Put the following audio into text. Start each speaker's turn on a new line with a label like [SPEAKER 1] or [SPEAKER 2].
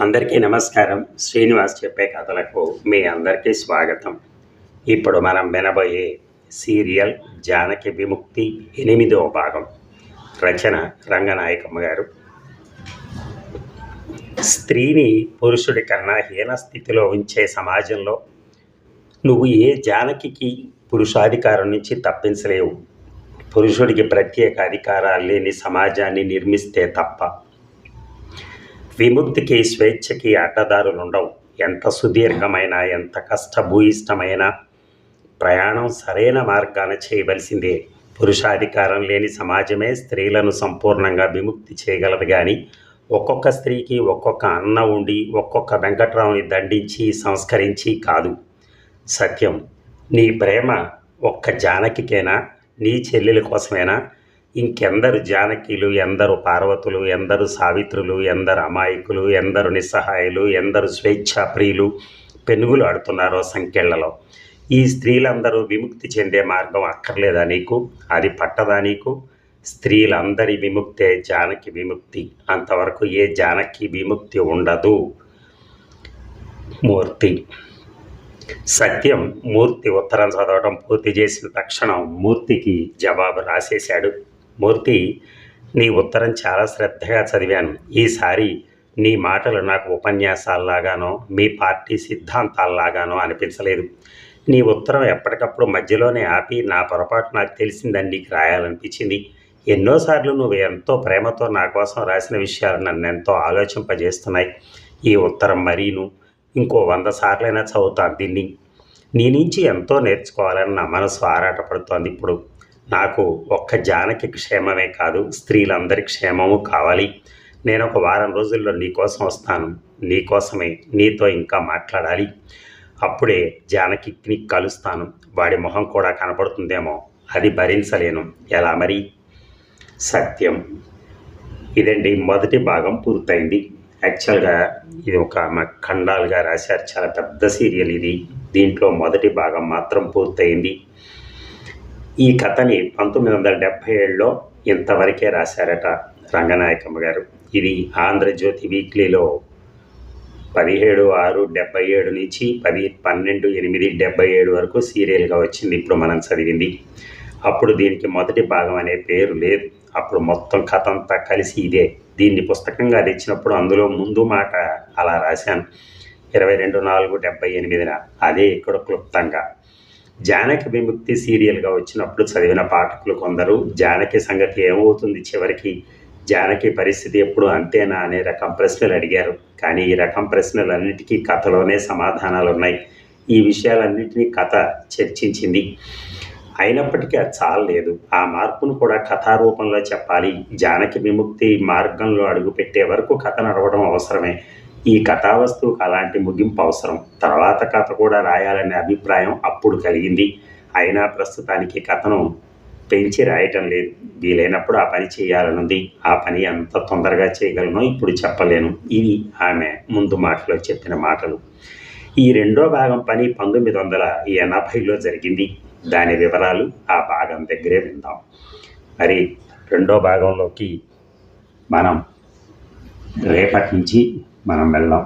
[SPEAKER 1] అందరికీ నమస్కారం. శ్రీనివాస్ చెప్పే కథలకు మీ అందరికీ స్వాగతం. ఇప్పుడు మనం వినబోయే సీరియల్ జానకి విముక్తి ఎనిమిదవ భాగం. రచన రంగనాయకమ్మ గారు. స్త్రీని పురుషుడి కన్నా హీన స్థితిలో ఉంచే సమాజంలో నువ్వు ఏ జానకి పురుషాధికారం నుంచి తప్పించలేవు. పురుషుడికి ప్రత్యేక అధికారాలు లేని సమాజాన్ని నిర్మిస్తే తప్ప విముక్తికి స్వేచ్ఛకి అడ్డదారులు ఉండవు ఎంత సుదీర్ఘమైన ఎంత కష్టభూయిష్టమైన ప్రయాణం సరైన మార్గాన చేయవలసిందే. పురుషాధికారం లేని సమాజమే స్త్రీలను సంపూర్ణంగా విముక్తి చేయగలదు కానీ ఒక్కొక్క స్త్రీకి ఒక్కొక్క అన్న ఉండి ఒక్కొక్క వెంకట్రావుని దండించి సంస్కరించి కాదు. సత్యం. నీ ప్రేమ ఒక్క జానకికేనా? నీ చెల్లెల కోసమేనా? ఇంకెందరు జానకీలు ఎందరు పార్వతులు ఎందరు సావిత్రులు ఎందరు అమాయకులు ఎందరు నిస్సహాయులు ఎందరు స్వేచ్ఛాప్రియులు పెనుగులు ఆడుతున్నారో సంఖ్యలలో. ఈ స్త్రీలందరూ విముక్తి చెందే మార్గం అక్కర్లేదా నీకు? అది పట్టదా నీకు? స్త్రీలందరి విముక్తే జానకి విముక్తి. అంతవరకు ఏ జానకి విముక్తి ఉండదు. మూర్తి. సత్యం మూర్తి ఉత్తరం చదవడం పూర్తి చేసిన తక్షణం మూర్తికి జవాబు రాసేశాడు. మూర్తి నీ ఉత్తరం చాలా శ్రద్ధగా చదివాను. ఈసారి నీ మాటలు నాకు ఉపన్యాసాల్లాగానో మీ పార్టీ సిద్ధాంతాల్లాగానో అనిపించలేదు. నీ ఉత్తరం ఎప్పటికప్పుడు మధ్యలోనే ఆపి నా పొరపాటు నాకు తెలిసిందని నీకు రాయాలనిపించింది. ఎన్నోసార్లు నువ్వు ఎంతో ప్రేమతో నా కోసం రాసిన విషయాలు నన్ను ఎంతో ఆలోచింపజేస్తున్నాయి. ఈ ఉత్తరం మరీను ఇంకో వంద సార్లైనా చదువుతాను దీన్ని. నీ నుంచి ఎంతో నేర్చుకోవాలని నా మనసు ఆరాటపడుతోంది ఇప్పుడు. నాకు ఒక్క జానకి క్షేమమే కాదు స్త్రీలందరి క్షేమము కావాలి. నేను ఒక వారం రోజుల్లో నీకోసం వస్తాను. నీ కోసమే నీతో ఇంకా మాట్లాడాలి. అప్పుడే జానకిని కలుస్తాను. వాడి మొహం కూడా కనపడుతుందేమో. అది భరించలేను. ఎలా మరి? సత్యం. ఇదండి మొదటి భాగం పూర్తయింది. యాక్చువల్గా ఇది ఒక ఖండాలుగా రాశారు. చాలా పెద్ద సీరియల్ ఇది. దీంట్లో మొదటి భాగం మాత్రం పూర్తయింది. ఈ కథని పంతొమ్మిది వందల డెబ్భై ఏడులో ఇంతవరకే రాశారట రంగనాయకమ్మ గారు. ఇది ఆంధ్రజ్యోతి వీక్లీలో పదిహేడు ఆరు డెబ్బై ఏడు నుంచి పది పన్నెండు ఎనిమిది డెబ్బై ఏడు వరకు సీరియల్గా వచ్చింది. ఇప్పుడు మనం చదివింది. అప్పుడు దీనికి మొదటి భాగం అనే పేరు లేదు. అప్పుడు మొత్తం కథ అంతా కలిసి ఇదే. దీన్ని పుస్తకంగా తెచ్చినప్పుడు అందులో ముందు మాట అలా రాశాను. ఇరవై రెండు నాలుగు డెబ్బై ఎనిమిదిన. అదే ఇక్కడ క్లుప్తంగా. జానకి విముక్తి సీరియల్గా వచ్చినప్పుడు చదివిన పాఠకులు కొందరు జానకి సంగతి ఏమవుతుంది చివరికి? జానకి పరిస్థితి ఎప్పుడు అంతేనా అనే రకం ప్రశ్నలు అడిగారు. కానీ ఈ రకం ప్రశ్నలన్నిటికీ కథలోనే సమాధానాలు ఉన్నాయి ఈ విషయాలన్నింటినీ కథ చర్చించింది. అయినప్పటికీ అది చాలలేదు ఆ మార్పును కూడా కథారూపంలో చెప్పాలి. జానకి విముక్తి మార్గంలో అడుగుపెట్టే వరకు కథ నడవడం అవసరమే. ఈ కథావస్తువుకు అలాంటి ముగింపు అవసరం. తర్వాత కథ కూడా రాయాలనే అభిప్రాయం అప్పుడు కలిగింది. అయినా ప్రస్తుతానికి కథను పెంచి రాయటం లేదు. వీలైనప్పుడు ఆ పని చేయాలనుంది. ఆ పని ఎంత తొందరగా చేయగలనో. ఇప్పుడు చెప్పలేను. ఇది ఆమె ముందు మాటలో చెప్పిన మాటలు. ఈ రెండో భాగం పని పంతొమ్మిది వందల ఎనభైలో జరిగింది. దాని వివరాలు ఆ భాగం దగ్గరే విందాం. మరి రెండో భాగంలోకి మనం రేపటి నుంచి మనం వెళ్దాం